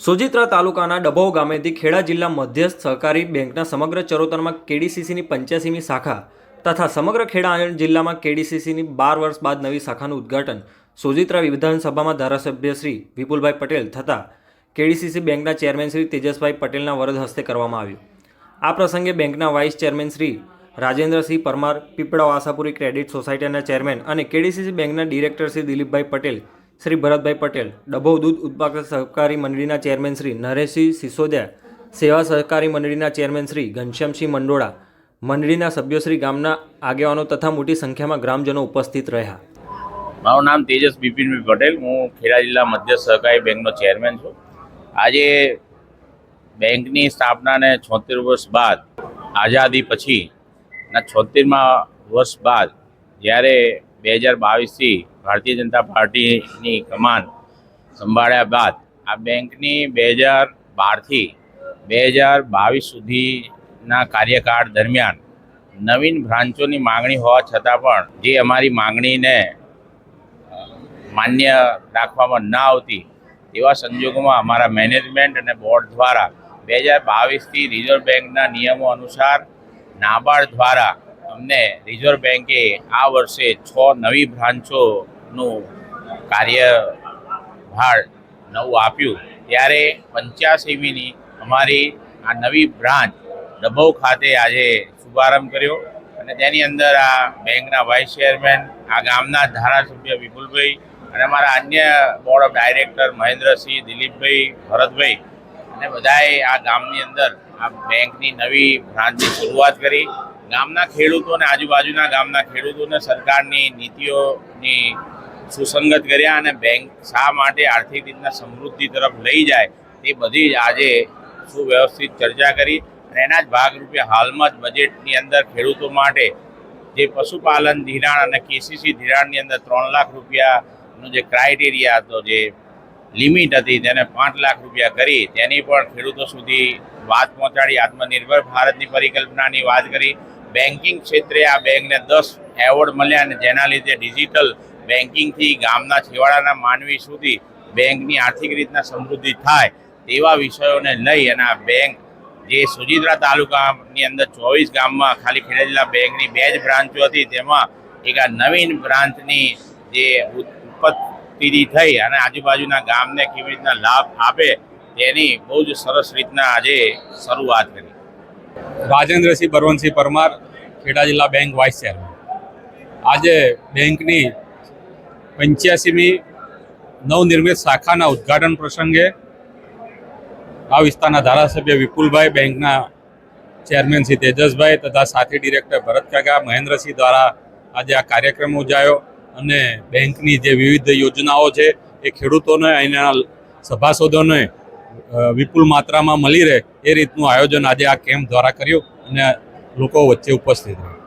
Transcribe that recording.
સોજિત્રા તાલુકાના ડભોવ ગામેથી ખેડા જિલ્લા મધ્યસ્થ સહકારી બેંકના સમગ્ર ચરોતરમાં કેડીસીસીની પંચ્યાસીમી શાખા તથા સમગ્ર ખેડા જિલ્લામાં કેડીસીસીની બાર વર્ષ બાદ નવી શાખાનું ઉદ્ઘાટન સોજિત્રા વિધાનસભામાં ધારાસભ્ય શ્રી વિપુલભાઈ પટેલ તથા કેડીસીસી બેંકના ચેરમેન શ્રી તેજસભાઈ પટેલના વરદ હસ્તે કરવામાં આવ્યું. આ પ્રસંગે બેંકના vice chairman Shri Rajendrasinh Parmar Pipla Vasapuri credit સોસાયટીના ચેરમેન અને કેડીસીસી બેંકના ડિરેક્ટર શ્રી દિલીપભાઈ પટેલ શ્રી ભરતભાઈ પટેલ ડભોવ દૂધ ઉત્પાદક સહકારી મંડળીના ચેરમેન શ્રી નરેશસિંહ સિસોદિયા, સેવા સહકારી મંડળીના ચેરમેન શ્રી ઘનશ્યામસિંહ મંડોળા, મંડળીના સભ્યોશ્રી ગામના આગેવાનો તથા મોટી સંખ્યામાં ગ્રામજનો ઉપસ્થિત રહ્યા. મારું નામ તેજસ બિપિનભાઈ પટેલ, હું ખેડા જિલ્લા મધ્ય સહકારી બેંકનો ચેરમેન છું. આજે બેંકની સ્થાપનાને છોતેર વર્ષ બાદ, આઝાદી પછી ના છોતેરમાં વર્ષ બાદ જ્યારે બે હજાર બાવીસથી ભારતીય જનતા પાર્ટીની કમાન સંભાળ્યા બાદ આ બેંકની બે હજાર બારથી બે હજાર બાવીસ સુધીના કાર્યકાળ દરમિયાન નવીન બ્રાન્ચોની માંગણી હોવા છતાં પણ જે અમારી માંગણીને માન્ય રાખવામાં ન આવતી તેવા સંજોગોમાં અમારા મેનેજમેન્ટ અને બોર્ડ દ્વારા બે હજાર બાવીસથી રિઝર્વ બેંકના નિયમો અનુસાર નાબાર્ડ દ્વારા અમને રિઝર્વ બેંકે આ વર્ષે છ નવી બ્રાન્ચોનું કાર્યભાર નવું આપ્યું. ત્યારે પંચ્યાસીમીની અમારી આ નવી બ્રાન્ચ ડભોવ ખાતે આજે શુભારંભ કર્યો અને તેની અંદર આ બેંકના વાઇસ ચેરમેન, આ ગામના ધારાસભ્ય વિપુલભાઈ અને અમારા અન્ય board of director Mahendrasinh, Dilipbhai, Bharatbhai અને બધાએ આ ગામની અંદર આ બેંકની નવી બ્રાન્ચની શરૂઆત કરી. ગામના ખેડૂતો અને આજુબાજુના ગામના ખેડૂતોને સરકારની નીતિઓની સુસંગત કર્યા અને બેંક શા માટે આર્થિક રીતના સમૃદ્ધિ તરફ લઈ જાય તે બધી જ આજે સુવ્યવસ્થિત ચર્ચા કરી અને એના જ ભાગરૂપે હાલમાં જ બજેટની અંદર ખેડૂતો માટે જે પશુપાલન ધિરાણ અને કેસીસી ધિરાણની અંદર ત્રણ લાખ રૂપિયાનો જે ક્રાઇટેરિયા હતો, જે લિમિટ હતી તેને પાંચ લાખ રૂપિયા કરી, તેની પણ ખેડૂતો સુધી વાત પહોંચાડી. આત્મનિર્ભર ભારતની પરિકલ્પનાની વાત કરી બેન્કિંગ ક્ષેત્રે આ બેંકને દસ એવોર્ડ મળ્યા અને જેના લીધે ડિજિટલ બેન્કિંગથી ગામના છેવાડાના માનવી સુધી બેંકની આર્થિક રીતના સમૃદ્ધિ થાય તેવા વિષયોને લઈ અને આ બેંક જે સુજિત્રા તાલુકાની અંદર ચોવીસ ગામમાં ખાલી ખેડા જિલ્લા બેંકની બે જ બ્રાન્ચો હતી, તેમાં એક આ નવીન બ્રાન્ચની જે ઉત્પત્તિ થઈ અને આજુબાજુના ગામને કેવી રીતના લાભ આપે તેની બહુ જ સરસ રીતના આજે શરૂઆત કરી. રાજેન્દ્રસિંહ બરવનસિંહ પરમાર, ખેડા જિલ્લા બેંક વાઇસ ચેરમેન. આજે બેંકની પંચ્યાસીમી નવનિર્મિત શાખાના ઉદ્ઘાટન પ્રસંગે આ વિસ્તારના ધારાસભ્ય વિપુલભાઈ, બેંકના ચેરમેન શ્રી તેજસભાઈ તથા સાથી ડિરેક્ટર ભરત કાકા, મહેન્દ્રસિંહ દ્વારા આજે આ કાર્યક્રમ યોજાયો અને બેંકની જે વિવિધ યોજનાઓ છે એ ખેડૂતોને અહીંના સભાસદોને વિપુલ માત્રામાં મળી રહે એ રીતનું આયોજન આજે આ કેમ્પ દ્વારા કર્યું અને લોકો વચ્ચે ઉપસ્થિત રહ્યા.